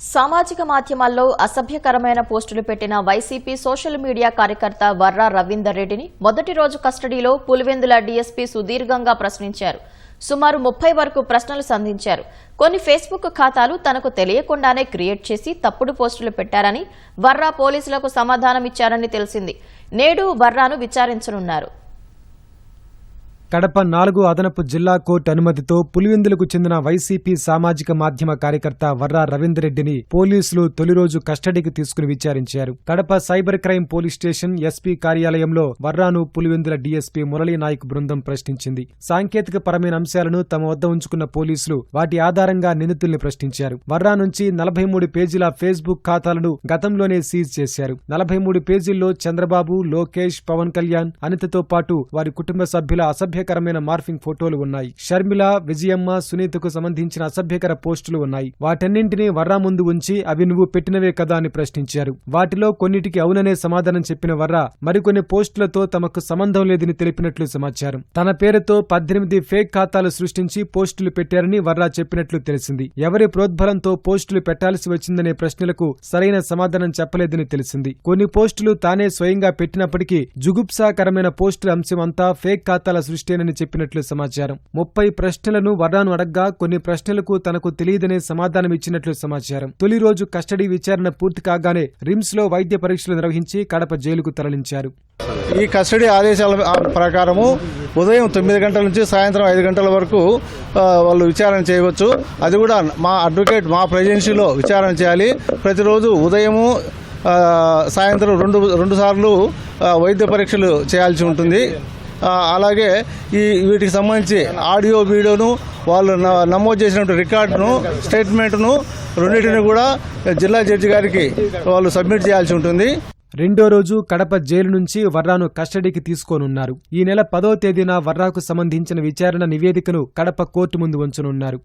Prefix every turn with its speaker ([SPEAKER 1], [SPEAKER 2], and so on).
[SPEAKER 1] సామాజిక మాధ్యమాల్లో అసభ్యకరమైన పోస్టులు పెట్టిన వైసీపీ సోషల్ మీడియా కార్యకర్త వర్రా రవీందర్ రెడ్డిని మొదటి రోజు కస్టడీలో పులివెందుల డీఎస్పీ సుదీర్ఘంగా ప్రశ్నించారు. సుమారు ముప్పై వరకు ప్రశ్నలు సంధించారు. కొన్ని ఫేస్బుక్ ఖాతాలు తనకు తెలియకుండానే క్రియేట్ చేసి తప్పుడు పోస్టులు పెట్టారని వర్రా పోలీసులకు సమాధానమిచ్చారని తెలిసింది. నేడు వర్రాను విచారించనున్నారు.
[SPEAKER 2] కడప నాలుగు అదనపు జిల్లా కోర్టు అనుమతితో పులివెందులకు చెందిన వైసీపీ సామాజిక మాధ్యమ కార్యకర్త వర్రా రవీందర్రెడ్డిని పోలీసులు తొలి రోజు కస్టడీకి తీసుకుని విచారించారు. Kadapa cyber crime police station SP కార్యాలయంలో వర్రాను పులివెందుల డీఎస్పీ మురళీ నాయక్ బృందం ప్రశ్నించింది. సాంకేతిక పరమైన అంశాలను తమ వద్ద ఉంచుకున్న పోలీసులు వాటి ఆధారంగా నిందితుల్ని ప్రశ్నించారు. వర్రా నుంచి నలభై మూడు పేజీల ఫేస్బుక్ ఖాతాలను గతంలోనే సీజ్ చేశారు. నలభై మూడు పేజీల్లో చంద్రబాబు లోకేష్ పవన్ కళ్యాణ్ అనితతో పాటు వారి కుటుంబ సభ్యుల అసభ్య అసభ్యకరమైన మార్ఫింగ్ ఫోటోలు ఉన్నాయి. షర్మిల విజయమ్మ సునీతకు సంబంధించిన అసభ్యకర పోస్టులు ఉన్నాయి. వాటన్నింటినీ వర్రా ముందు ఉంచి అవి నువ్వు పెట్టినవే కదా అని ప్రశ్నించారు. వాటిలో కొన్నిటికి అవుననే సమాధానం చెప్పిన వర్రా మరికొన్ని పోస్టులతో తమకు సంబంధం లేదని తెలిపినట్లు సమాచారం. తన పేరుతో పద్దెనిమిది ఫేక్ ఖాతాలు సృష్టించి పోస్టులు పెట్టారని వర్రా చెప్పినట్లు తెలిసింది. ఎవరి ప్రోద్బలంతో పోస్టులు పెట్టాల్సి వచ్చిందనే ప్రశ్నలకు సరైన సమాధానం చెప్పలేదని తెలిసింది. కొన్ని పోస్టులు తానే స్వయంగా పెట్టినప్పటికీ జుగుప్సాకరమైన పోస్టుల అంశం అంతా ఫేక్ ఖాతాల సృష్టి సృష్టినని చెప్పినట్లు సమాచారం. ముప్పై ప్రశ్నలను వరాను అడగ్గా కొన్ని ప్రశ్నలకు తనకు తెలియదనే సమాధానం ఇచ్చినట్లు సమాచారం. తొలి రోజు కస్టడీ విచారణ పూర్తి కాగానే రిమ్స్లో వైద్య పరీక్షలు నిర్వహించి కడప జైలుకు తరలించారు.
[SPEAKER 3] ఈ కస్టడీ ఆదేశాల ప్రకారము ఉదయం తొమ్మిది గంటల నుంచి సాయంత్రం ఐదు గంటల వరకు వాళ్ళు విచారణ చేయవచ్చు. అది కూడా మా అడ్వకేట్ మా ప్రెజెన్సీలో విచారణ చేయాలి. ప్రతిరోజు ఉదయము సాయంత్రం రెండు రెండు సార్లు వైద్య పరీక్షలు చేయాల్సి ఉంటుంది. అలాగే ఈ వీటికి సంబంధించి ఆడియో వీడియోను వాళ్ళు న- నమోదు చేసినటువంటి రికార్డును స్టేట్మెంట్ను రెండింటిని కూడా జిల్లా జడ్జి గారికి వాళ్ళు సబ్మిట్ చేయాల్సి ఉంటుంది.
[SPEAKER 2] రెండో రోజు కడప జైలు నుంచి వర్రాను కస్టడీకి తీసుకోనున్నారు. ఈ నెల పదో తేదీన వర్రాకు సంబంధించిన విచారణ నివేదికను కడప కోర్టు ముందు ఉంచనున్నారు.